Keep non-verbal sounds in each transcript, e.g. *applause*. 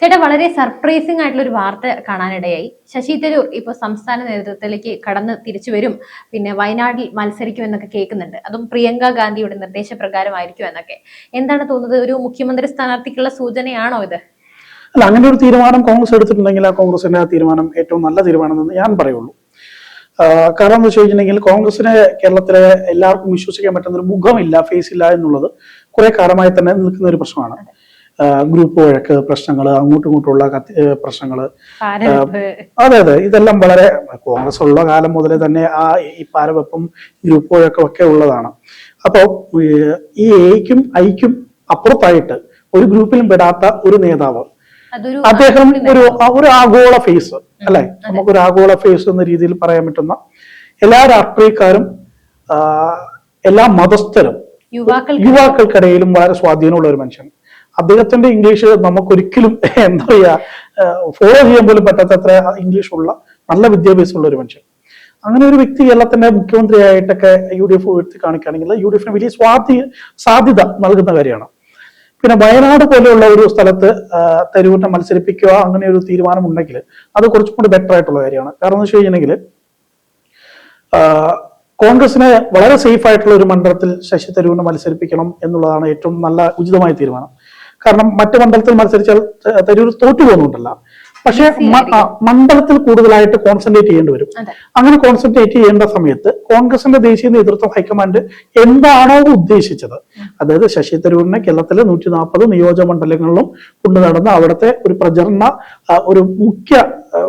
ചേട്ടാ വളരെ സർപ്രൈസിംഗ് ആയിട്ടുള്ള ഒരു വാർത്ത കാണാനിടയായി. ശശി തരൂർ ഇപ്പൊ സംസ്ഥാന നേതൃത്വത്തിലേക്ക് കടന്ന് തിരിച്ചു വരും. പിന്നെ വയനാട്ടിൽ മത്സരിക്കും എന്നൊക്കെ കേൾക്കുന്നുണ്ട്. അതും പ്രിയങ്ക ഗാന്ധിയുടെ നിർദ്ദേശപ്രകാരമായിരിക്കും എന്നൊക്കെ. എന്താണ് തോന്നുന്നത്? ഒരു മുഖ്യമന്ത്രി സ്ഥാനാർത്ഥിക്കുള്ള സൂചനയാണോ ഇത്? അല്ല അങ്ങനെ ഒരു തീരുമാനം കോൺഗ്രസ് എടുത്തിട്ടുണ്ടെങ്കിൽ ആ കോൺഗ്രസിന്റെ ആ തീരുമാനം ഏറ്റവും നല്ല തീരുമാനമെന്ന് ഞാൻ പറയുള്ളൂ. കാരണം എന്ന് വെച്ച് കഴിഞ്ഞിട്ടുണ്ടെങ്കിൽ കോൺഗ്രസിന് കേരളത്തിലെ എല്ലാവർക്കും വിശ്വസിക്കാൻ പറ്റുന്ന ഒരു മുഖമില്ല ഫേസ് ഇല്ല എന്നുള്ളത് കുറെ കാലമായി തന്നെ നിൽക്കുന്ന ഒരു പ്രശ്നമാണ്. ഗ്രൂപ്പ് വഴക്ക് പ്രശ്നങ്ങൾ അങ്ങോട്ടും ഇങ്ങോട്ടുള്ള കത്തി പ്രശ്നങ്ങൾ അതെ അതെ. ഇതെല്ലാം വളരെ കോൺഗ്രസ് ഉള്ള കാലം മുതലേ തന്നെ ആ ഈ പാരവെപ്പും ഗ്രൂപ്പ് വഴക്കും ഒക്കെ ഉള്ളതാണ്. അപ്പോൾ ഈ എയ്ക്കും ഐക്കും അപ്പുറത്തായിട്ട് ഒരു ഗ്രൂപ്പിലും പെടാത്ത ഒരു നേതാവ്. അദ്ദേഹം ഒരു ഒരു ആഗോള ഫേസ് അല്ലെ? നമുക്കൊരു ആഗോള ഫേസ് എന്ന രീതിയിൽ പറയാൻ പറ്റുന്ന എല്ലാ രാഷ്ട്രീയക്കാരും എല്ലാ മതസ്ഥരും യുവാക്കൾ യുവാക്കൾക്കിടയിലും വളരെ സ്വാധീനമുള്ള ഒരു മനുഷ്യൻ. അദ്ദേഹത്തിന്റെ ഇംഗ്ലീഷ് നമുക്കൊരിക്കലും എന്താ പറയാ ഫോളോ ചെയ്യാൻ പോലും പറ്റാത്തത്ര ഇംഗ്ലീഷ് ഉള്ള നല്ല വിദ്യാഭ്യാസമുള്ള ഒരു മനുഷ്യൻ. അങ്ങനെ ഒരു വ്യക്തി കേരളത്തിന്റെ മുഖ്യമന്ത്രിയായിട്ടൊക്കെ യു ഡി എഫ് ഉയർത്തി കാണിക്കുകയാണെങ്കിൽ യു ഡി എഫിന് വലിയ സ്വാധീ സാധ്യത നൽകുന്ന കാര്യമാണ്. പിന്നെ വയനാട് പോലെയുള്ള ഒരു സ്ഥലത്ത് തരൂരിനെ മത്സരിപ്പിക്കുക അങ്ങനെ ഒരു തീരുമാനം ഉണ്ടെങ്കിൽ അത് കുറച്ചും കൂടി ബെറ്റർ ആയിട്ടുള്ള കാര്യമാണ്. കാരണം എന്ന് വെച്ച് കഴിഞ്ഞിട്ടുണ്ടെങ്കിൽ കോൺഗ്രസിനെ വളരെ സേഫ് ആയിട്ടുള്ള ഒരു മണ്ഡലത്തിൽ ശശി തരൂരിനെ മത്സരിപ്പിക്കണം എന്നുള്ളതാണ് ഏറ്റവും നല്ല ഉചിതമായ തീരുമാനം. കാരണം മറ്റു മണ്ഡലത്തിൽ മത്സരിച്ചാൽ തരൂർ തോറ്റു പോകുന്നുണ്ടല്ല. പക്ഷെ മണ്ഡലത്തിൽ കൂടുതലായിട്ട് കോൺസെൻട്രേറ്റ് ചെയ്യേണ്ടി വരും. അങ്ങനെ കോൺസെൻട്രേറ്റ് ചെയ്യേണ്ട സമയത്ത് കോൺഗ്രസിന്റെ ദേശീയ നേതൃത്വം ഹൈക്കമാൻഡ് എന്താണോ ഉദ്ദേശിച്ചത്. അതായത് ശശി തരൂരിനെ കേരളത്തിലെ നൂറ്റി നാൽപ്പത് നിയോജക മണ്ഡലങ്ങളിലും കൊണ്ടു നടന്ന അവിടുത്തെ ഒരു പ്രചരണ ഒരു മുഖ്യ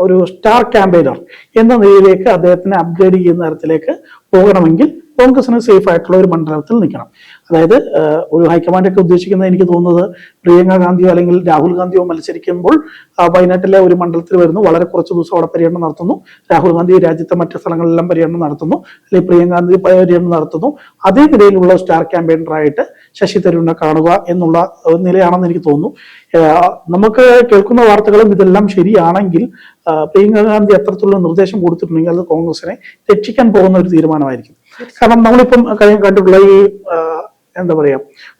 ഒരു സ്റ്റാർ ക്യാമ്പയിനർ എന്ന നിലയിലേക്ക് അദ്ദേഹത്തിനെ അപ്ഗ്രേഡ് ചെയ്യുന്ന തരത്തിലേക്ക് പോകണമെങ്കിൽ കോൺഗ്രസിന് സേഫ് ആയിട്ടുള്ള ഒരു മണ്ഡലത്തിൽ നിൽക്കണം. അതായത് ഒരു ഹൈക്കമാൻഡൊക്കെ ഉദ്ദേശിക്കുന്നത് എനിക്ക് തോന്നുന്നത് പ്രിയങ്ക ഗാന്ധിയോ അല്ലെങ്കിൽ രാഹുൽ ഗാന്ധിയോ മത്സരിക്കുമ്പോൾ വയനാട്ടിലെ ഒരു മണ്ഡലത്തിൽ വരുന്നു. വളരെ കുറച്ച് ദിവസം അവിടെ പര്യടനം നടത്തുന്നു. രാഹുൽ ഗാന്ധി രാജ്യത്തെ മറ്റ് സ്ഥലങ്ങളിലെല്ലാം പര്യടനം നടത്തുന്നു. അല്ലെങ്കിൽ പ്രിയങ്ക ഗാന്ധി പര്യടനം നടത്തുന്നു. അതേ നിലയിലുള്ള സ്റ്റാർ ക്യാമ്പയിനറായിട്ട് ശശി തരൂരിനെ കാണുക എന്നുള്ള നിലയാണെന്ന് എനിക്ക് തോന്നുന്നു. നമുക്ക് കേൾക്കുന്ന വാർത്തകളും ഇതെല്ലാം ശരിയാണെങ്കിൽ പ്രിയങ്ക ഗാന്ധി എത്രത്തോളം നിർദ്ദേശം കൊടുത്തിട്ടുണ്ടെങ്കിൽ അത് കോൺഗ്രസിനെ രക്ഷിക്കാൻ പോകുന്ന ഒരു തീരുമാനമായിരിക്കും. കാരണം നമ്മളിപ്പം കഴിഞ്ഞ കണ്ടിട്ടുള്ള ഈ എന്താ പറയാ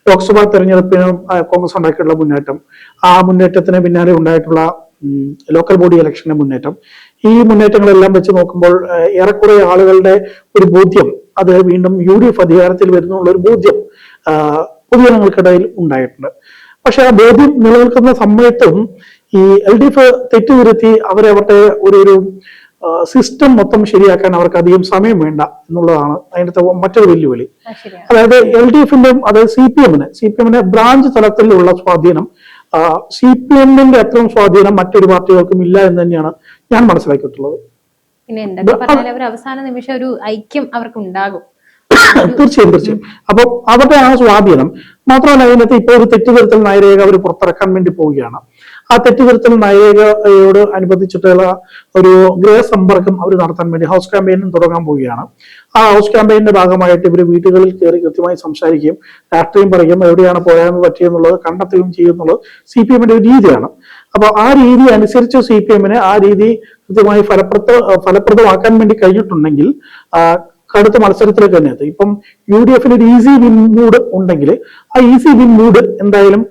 ലോക്സഭാ തെരഞ്ഞെടുപ്പിനും കോൺഗ്രസ് ഉണ്ടാക്കിയിട്ടുള്ള മുന്നേറ്റം ആ മുന്നേറ്റത്തിന് പിന്നാലെ ഉണ്ടായിട്ടുള്ള ലോക്കൽ ബോഡി ഇലക്ഷന്റെ മുന്നേറ്റം ഈ മുന്നേറ്റങ്ങളെല്ലാം വെച്ച് നോക്കുമ്പോൾ ഏറെക്കുറെ ആളുകളുടെ ഒരു ബോധ്യം അത് വീണ്ടും യു ഡി എഫ് അധികാരത്തിൽ വരുന്നുള്ള ഒരു ബോധ്യം പൊതുജനങ്ങൾക്കിടയിൽ ഉണ്ടായിട്ടുണ്ട്. പക്ഷെ ആ ബോധ്യം നിലനിൽക്കുന്ന സമയത്തും ഈ എൽ ഡി എഫ് തെറ്റുതിരുത്തി അവരവരുടെ ഒരു ഒരു സിസ്റ്റം മൊത്തം ശരിയാക്കാൻ അവർക്ക് അധികം സമയം വേണ്ട എന്നുള്ളതാണ് അതിന്റെ മറ്റൊരു വെല്ലുവിളി. അതായത് എൽ ഡി എഫിന്റെ അതായത് സി പി എമ്മിന് സി പി എമ്മിന് ബ്രാഞ്ച് തലത്തിലുള്ള സ്വാധീനം സി പി എമ്മിന്റെ അത്രയും സ്വാധീനം മറ്റൊരു പാർട്ടികൾക്കും ഇല്ല എന്ന് തന്നെയാണ് ഞാൻ മനസ്സിലാക്കിയിട്ടുള്ളത്. പിന്നെ എന്തൊക്കെ പറഞ്ഞാലും അവർ അവസാന നിമിഷം ഒരു ഐക്യം അവർക്ക് ഉണ്ടാകും *coughs* തീർച്ചയായും തീർച്ചയായും. അപ്പൊ അവരുടെ ആ സ്വാധീനം മാത്രമല്ല അതിനകത്ത് ഇപ്പോൾ ഒരു തെറ്റുതിരുത്തൽ നയരേഖ അവർ പുറത്തിറക്കാൻ വേണ്ടി പോവുകയാണ്. ആ തെറ്റുതിരുത്തൽ നായികയോട് അനുബന്ധിച്ചിട്ടുള്ള ഒരു ഗൃഹസമ്പർക്കം അവർ നടത്താൻ വേണ്ടി ഹൗസ് ക്യാമ്പയിനും തുടങ്ങാൻ പോവുകയാണ്. ആ ഹൗസ് ക്യാമ്പയിന്റെ ഭാഗമായിട്ട് ഇവർ വീടുകളിൽ കയറി കൃത്യമായി സംസാരിക്കുകയും രാഷ്ട്രീയം പറയും എവിടെയാണ് പോയാൽ പറ്റിയെന്നുള്ളത് കണ്ടെത്തുകയും ചെയ്യുന്നുള്ളത് സി പി എമ്മിന്റെ ഒരു രീതിയാണ്. അപ്പൊ ആ രീതി അനുസരിച്ച് സി പി എമ്മിന് ആ രീതി കൃത്യമായി ഫലപ്രദ ഫലപ്രദമാക്കാൻ വേണ്ടി കഴിഞ്ഞിട്ടുണ്ടെങ്കിൽ കടുത്ത മത്സരത്തിലേക്ക് തന്നെ എത്തും. ഇപ്പം യു ഡി എഫിന് ഒരു ഈസി വിൻ മൂഡ് ഉണ്ടെങ്കിൽ ആ ഈസി വിൻ മൂഡ് എന്തായാലും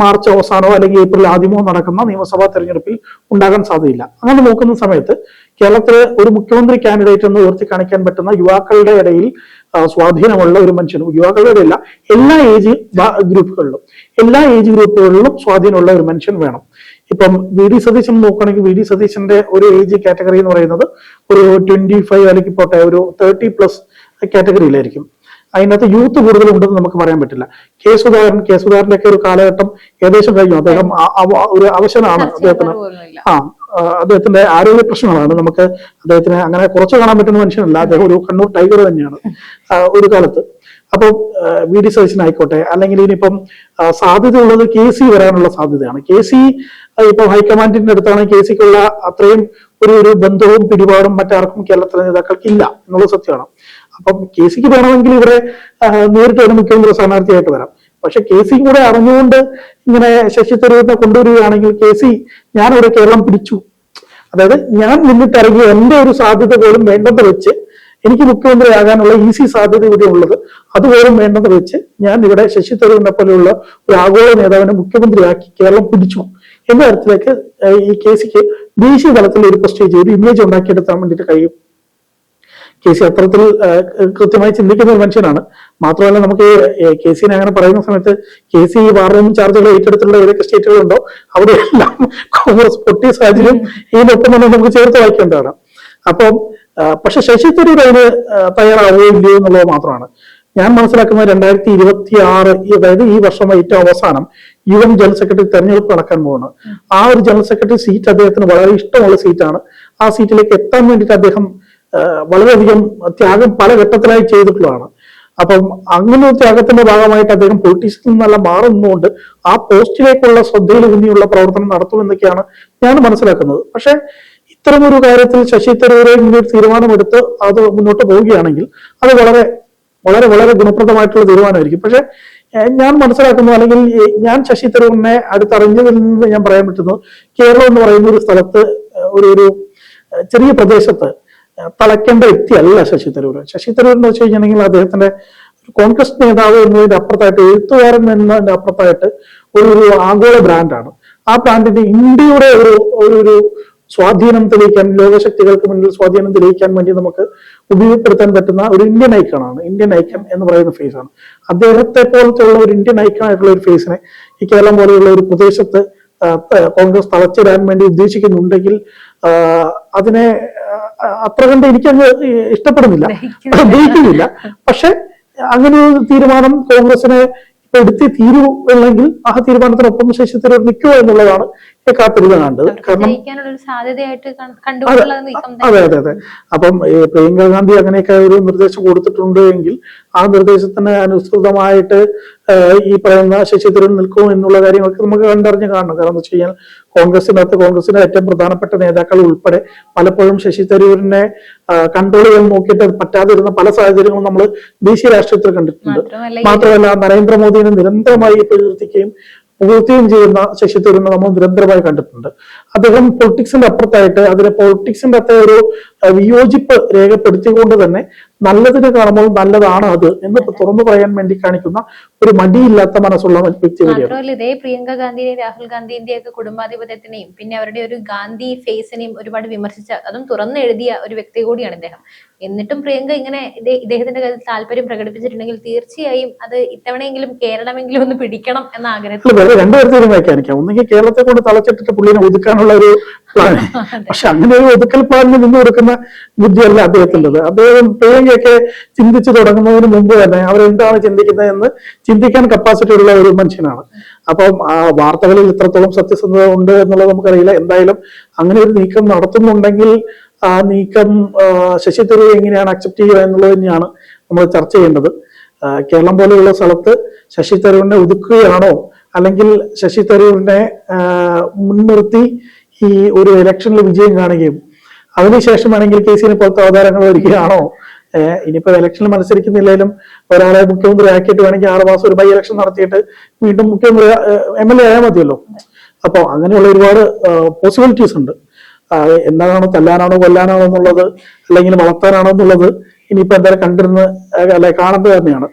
മാർച്ച് അവസാനമോ അല്ലെങ്കിൽ ഏപ്രിൽ ആദ്യമോ നടക്കുന്ന നിയമസഭാ തെരഞ്ഞെടുപ്പിൽ ഉണ്ടാകാൻ സാധ്യതയില്ല. അങ്ങനെ നോക്കുന്ന സമയത്ത് കേരളത്തിലെ ഒരു മുഖ്യമന്ത്രി കാൻഡിഡേറ്റ് എന്ന് ഉയർത്തി കാണിക്കാൻ പറ്റുന്ന യുവാക്കളുടെ ഇടയിൽ സ്വാധീനമുള്ള ഒരു മനുഷ്യനും യുവാക്കളുടെ ഇടയില്ല എല്ലാ ഏജ് ഗ്രൂപ്പുകളിലും എല്ലാ ഏജ് ഗ്രൂപ്പുകളിലും സ്വാധീനമുള്ള ഒരു മനുഷ്യൻ വേണം. ഇപ്പം വി ഡി സതീശൻ നോക്കുകയാണെങ്കിൽ വി ഡി സതീശന്റെ ഒരു ഏജ് കാറ്റഗറി എന്ന് പറയുന്നത് ഒരു ട്വന്റി ഫൈവ് അല്ലെങ്കിൽ പോട്ടെ ഒരു തേർട്ടി പ്ലസ് കാറ്റഗറിയിലായിരിക്കും അതിനകത്ത് യൂത്ത് കൂടുതലുണ്ടെന്ന് നമുക്ക് പറയാൻ പറ്റില്ല. കെ സുധാകരൻ കെ സുധാകരന്റെ ഒക്കെ ഒരു കാലഘട്ടം ഏകദേശം കഴിഞ്ഞു. അദ്ദേഹം ഒരു അവശനാണ് അദ്ദേഹത്തിന്. ആ അദ്ദേഹത്തിന്റെ ആരോഗ്യ പ്രശ്നങ്ങളാണ്. നമുക്ക് അദ്ദേഹത്തിന് അങ്ങനെ കുറച്ച് കാണാൻ പറ്റുന്ന മനുഷ്യനല്ല. അദ്ദേഹം ഒരു കണ്ണൂർ ടൈഗർ തന്നെയാണ് ഒരു കാലത്ത്. അപ്പോൾ വി ഡി സതീശൻ ആയിക്കോട്ടെ അല്ലെങ്കിൽ ഇനിയിപ്പം സാധ്യതയുള്ളത് കെ സി വരാനുള്ള സാധ്യതയാണ്. കെ സി ഇപ്പൊ ഹൈക്കമാൻഡിന്റെ അടുത്താണ് കെ സിക്കുള്ള അത്രയും ഒരു ഒരു ബന്ധവും പിടിപാടും മറ്റാർക്കും കേരളത്തിലെ നേതാക്കൾക്ക് ഇല്ല എന്നുള്ളത് സത്യമാണ്. അപ്പം കെ സിക്ക് വേണമെങ്കിൽ ഇവിടെ നേരിട്ട് ഒരു മുഖ്യമന്ത്രി സ്ഥാനാർത്ഥിയായിട്ട് വരാം. പക്ഷെ കെ സി കൂടെ അറിഞ്ഞുകൊണ്ട് ഇങ്ങനെ ശശി തരൂരിനെ കൊണ്ടുവരികയാണെങ്കിൽ കെ സി ഞാനിവിടെ കേരളം പിടിച്ചു. അതായത് ഞാൻ മുന്നിട്ടിറങ്ങി എന്റെ ഒരു സാധ്യത പോലും വേണ്ടെന്ന് വെച്ച് എനിക്ക് മുഖ്യമന്ത്രിയാകാനുള്ള ഈസി സാധ്യത ഇവിടെ ഉള്ളത്. അതുപോലും വേണ്ടെന്ന് വെച്ച് ഞാൻ ഇവിടെ ശശി തരൂരിനെ പോലെയുള്ള ഒരു ആഗോള നേതാവിനെ മുഖ്യമന്ത്രിയാക്കി കേരളം പിടിച്ചു. എന്ന തരത്തിലേക്ക് ഈ ഈ കേസിക്ക് ദേശീയ തലത്തിൽ ഒരു പ്രസ്റ്റേജ് ഒരു ഇമേജ് ഉണ്ടാക്കിയെടുക്കാൻ വേണ്ടിയിട്ട് കഴിയും. കെ സി അത്തരത്തിൽ കൃത്യമായി ചിന്തിക്കുന്ന ഒരു മനുഷ്യനാണ്. മാത്രമല്ല നമുക്ക് കെ സിനെ അങ്ങനെ പറയുന്ന സമയത്ത് കെ സി ഈ റൂം ചാർജുകൾ ഏറ്റെടുത്തുള്ള ഏതൊക്കെ സ്റ്റേറ്റുകളുണ്ടോ അവിടെയെല്ലാം കോൺഗ്രസ് പൊട്ടിയ സാഹചര്യം ഇതിനൊപ്പം തന്നെ നമുക്ക് ചേർത്ത് വായിക്കേണ്ടതാണ്. അപ്പം പക്ഷെ ശശി തരൂർ അതിന് തയ്യാറാവുകയോ ഇല്ലയോ എന്നുള്ളത് മാത്രമാണ്. ഞാൻ മനസ്സിലാക്കുന്നത് രണ്ടായിരത്തി ഇരുപത്തി ആറ് അതായത് ഈ വർഷം ഏറ്റവും അവസാനം യു എൻ ജനറൽ സെക്രട്ടറി തെരഞ്ഞെടുപ്പ് നടക്കാൻ പോകുന്നു ആ ഒരു ജനറൽ സെക്രട്ടറി സീറ്റ് അദ്ദേഹത്തിന് വളരെ ഇഷ്ടമുള്ള സീറ്റാണ്. ആ സീറ്റിലേക്ക് എത്താൻ വേണ്ടിയിട്ട് അദ്ദേഹം വളരെയധികം ത്യാഗം പല ഘട്ടത്തിലായി ചെയ്തിട്ടുള്ളതാണ്. അപ്പം അങ്ങനെ ത്യാഗത്തിന്റെ ഭാഗമായിട്ട് അദ്ദേഹം പൊളിറ്റിക്സിൽ നിന്നെല്ലാം മാറുന്നതുകൊണ്ട് ആ പോസ്റ്റിലേക്കുള്ള ശ്രദ്ധയിൽ ഊന്നിയുള്ള പ്രവർത്തനം നടത്തുമെന്നൊക്കെയാണ് ഞാൻ മനസ്സിലാക്കുന്നത്. പക്ഷെ ഇത്തരമൊരു കാര്യത്തിൽ ശശി തരൂരെ ഇങ്ങനെ തീരുമാനമെടുത്ത് അത് മുന്നോട്ട് പോവുകയാണെങ്കിൽ അത് വളരെ വളരെ വളരെ ഗുണപ്രദമായിട്ടുള്ള തീരുമാനമായിരിക്കും. പക്ഷെ ഞാൻ മനസ്സിലാക്കുന്നു അല്ലെങ്കിൽ ഞാൻ ശശി തരൂരിനെ അടുത്തറിഞ്ഞതിൽ നിന്ന് ഞാൻ പറയാൻ പറ്റുന്നത് കേരളം എന്ന് പറയുന്ന ഒരു സ്ഥലത്ത് ഒരു ഒരു ചെറിയ പ്രദേശത്ത് തളയ്ക്കേണ്ട വ്യക്തിയല്ല ശശി തരൂർ ശശി തരൂർ എന്ന് വെച്ച് കഴിഞ്ഞിട്ടുണ്ടെങ്കിൽ അദ്ദേഹത്തിന്റെ കോൺഗ്രസ് നേതാവ് എന്നതിന്റെ അപ്പുറത്തായിട്ട് എഴുത്തുകാരൻ എന്നതിന്റെ അപ്പുറത്തായിട്ട് ഒരു ഒരു ആഗോള ബ്രാൻഡാണ്. ആ ബ്രാൻഡിന്റെ ഇന്ത്യയുടെ ഒരു ഒരു സ്വാധീനം തെളിയിക്കാൻ ലോകശക്തികൾക്ക് മുന്നിൽ സ്വാധീനം തെളിയിക്കാൻ വേണ്ടി നമുക്ക് ഉപയോഗപ്പെടുത്താൻ പറ്റുന്ന ഒരു ഇന്ത്യൻ ഐക്കണാണ്. ഇന്ത്യൻ ഐക്കൺ എന്ന് പറയുന്ന ഫേസ് ആണ്. അദ്ദേഹത്തെ പോലത്തെ ഉള്ള ഒരു ഇന്ത്യൻ ഐക്കൺ ആയിട്ടുള്ള ഒരു ഫേസിനെ ഈ കേരളം പോലെയുള്ള ഒരു പ്രദേശത്ത് കോൺഗ്രസ് തളച്ചിടാൻ വേണ്ടി ഉദ്ദേശിക്കുന്നുണ്ടെങ്കിൽ അതിനെ അത്ര കണ്ട് എനിക്കങ്ങ് ഇഷ്ടപ്പെടുന്നില്ല ദഹിക്കുന്നില്ല. പക്ഷെ അങ്ങനെ ഒരു തീരുമാനം കോൺഗ്രസിനെ എടുത്തേ തീരൂ ആ തീരുമാനത്തിനൊപ്പം ശശി തരൂർ നിൽക്കുക എന്നുള്ളതാണ് കാത്തിരുന്ന് കണ്ടത് കാരണം അതെ. അതെ അതെ അപ്പം പ്രിയങ്ക ഗാന്ധി അങ്ങനെയൊക്കെ ഒരു നിർദ്ദേശം കൊടുത്തിട്ടുണ്ട് എങ്കിൽ ആ നിർദ്ദേശത്തിന് അനുസൃതമായിട്ട് ഈ പറയുന്ന ശശി തരൂർ നിൽക്കും എന്നുള്ള കാര്യങ്ങളൊക്കെ നമുക്ക് കണ്ടറിഞ്ഞ് കാണണം. കാരണം എന്ന് വെച്ച് കഴിഞ്ഞാൽ കോൺഗ്രസിനകത്ത് കോൺഗ്രസിന്റെ ഏറ്റവും പ്രധാനപ്പെട്ട നേതാക്കൾ ഉൾപ്പെടെ പലപ്പോഴും ശശി തരൂരിനെ കൺട്രോൾ ചെയ്യാൻ നോക്കിയിട്ട് പറ്റാതിരുന്ന പല സാഹചര്യങ്ങളും നമ്മൾ ദേശീയ രാഷ്ട്രീയത്തിൽ കണ്ടിട്ടുണ്ട്. മാത്രമല്ല നരേന്ദ്രമോദിനെ നിരന്തരമായി പ്രകീർത്തിക്കുകയും പുകഴ്ത്തുകയും ചെയ്യുന്ന ശശി തരൂരിനെ നമ്മൾ നിരന്തരമായി കണ്ടിട്ടുണ്ട്. അദ്ദേഹം പൊളിറ്റിക്സിന്റെ അപ്പുറത്തായിട്ട് അതിന് പൊളിറ്റിക്സിന്റെ അത്ര ഒരു വിയോജിപ്പ് രേഖപ്പെടുത്തിക്കൊണ്ട് തന്നെ നല്ലതിനെ കാണുമ്പോൾ നല്ലതാണ് അത് എന്ന് തുറന്നു പറയാൻ വേണ്ടി കാണിക്കുന്ന ഒരു മടിയില്ലാത്ത മനസ്സുള്ള വ്യക്തി മാത്രമല്ല ഇതേ പ്രിയങ്ക ഗാന്ധിയെയും രാഹുൽ ഗാന്ധിന്റെ ഒക്കെ കുടുംബാധിപത്യത്തിനെയും പിന്നെ അവരുടെ ഒരു ഗാന്ധി ഫേസിനെയും ഒരുപാട് വിമർശിച്ച അതും തുറന്നെഴുതിയ ഒരു വ്യക്തി കൂടിയാണ് ഇദ്ദേഹം. എന്നിട്ടും പ്രിയങ്ക ഇങ്ങനെ ഇദ്ദേഹത്തിന്റെ കാര്യത്തിൽ താല്പര്യം പ്രകടിപ്പിച്ചിട്ടുണ്ടെങ്കിൽ തീർച്ചയായും അത് ഇത്തവണയെങ്കിലും കേരളമെങ്കിലും ഒന്ന് പിടിക്കണം എന്ന ആഗ്രഹത്തിൽ വേറെ രണ്ടുതരത്തിലും വ്യാഖ്യാനിക്കാം ഒന്നെങ്കിൽ കേരളത്തെ കൊണ്ട് തളച്ചിട്ടിട്ട് പുള്ളിനെ ഒതുക്കാനുള്ള ഒരു പക്ഷെ അങ്ങനെ ഒരു ഒതുക്കൽ പാടിന് നിന്ന് കൊടുക്കുന്ന ബുദ്ധിയല്ല അദ്ദേഹത്തിന്റെത്. അദ്ദേഹം പ്രിയങ്കയൊക്കെ ചിന്തിച്ചു തുടങ്ങുന്നതിന് മുമ്പ് തന്നെ അവരെന്താണ് ചിന്തിക്കുന്നത് എന്ന് ചിന്തിക്കാൻ കപ്പാസിറ്റി ഉള്ള ഒരു മനുഷ്യനാണ്. അപ്പം ആ വാർത്തകളിൽ ഇത്രത്തോളം സത്യസന്ധത ഉണ്ട് എന്നുള്ളത് നമുക്കറിയില്ല. എന്തായാലും അങ്ങനെ ഒരു നീക്കം നടത്തുന്നുണ്ടെങ്കിൽ ആ നീക്കം ശശി തരൂർ എങ്ങനെയാണ് അക്സെപ്റ്റ് ചെയ്യുക എന്നുള്ളത് തന്നെയാണ് നമ്മൾ ചർച്ച ചെയ്യേണ്ടത്. കേരളം പോലെയുള്ള സ്ഥലത്ത് ശശി തരൂരിനെ ഒതുക്കുകയാണോ? അല്ലെങ്കിൽ ശശി തരൂരിനെ മുൻനിർത്തി ഈ ഒരു ഇലക്ഷനിൽ വിജയം കാണുകയും അതിനുശേഷം ആണെങ്കിൽ കെ സിനെ പുറത്ത് അവതാരങ്ങൾ വരികയാണോ? ഇനിയിപ്പോ ഇലക്ഷനിൽ മത്സരിക്കുന്നില്ലെങ്കിലും ഒരാളെ മുഖ്യമന്ത്രി ആക്കിയിട്ട് വേണമെങ്കിൽ ആറ് മാസം ഒരു ബൈ ഇലക്ഷൻ നടത്തിയിട്ട് വീണ്ടും മുഖ്യമന്ത്രി എം എൽ എ ആയാൽ മതിയല്ലോ. അപ്പോൾ അങ്ങനെയുള്ള ഒരുപാട് പോസിബിലിറ്റീസ് ഉണ്ട്. എന്താണോ തല്ലാനാണോ കൊല്ലാനാണോ എന്നുള്ളത് അല്ലെങ്കിൽ വളർത്താനാണോ എന്നുള്ളത് ഇനിയിപ്പോ എന്തായാലും കണ്ടിരുന്ന് അല്ലെ കാണേണ്ടത് തന്നെയാണ്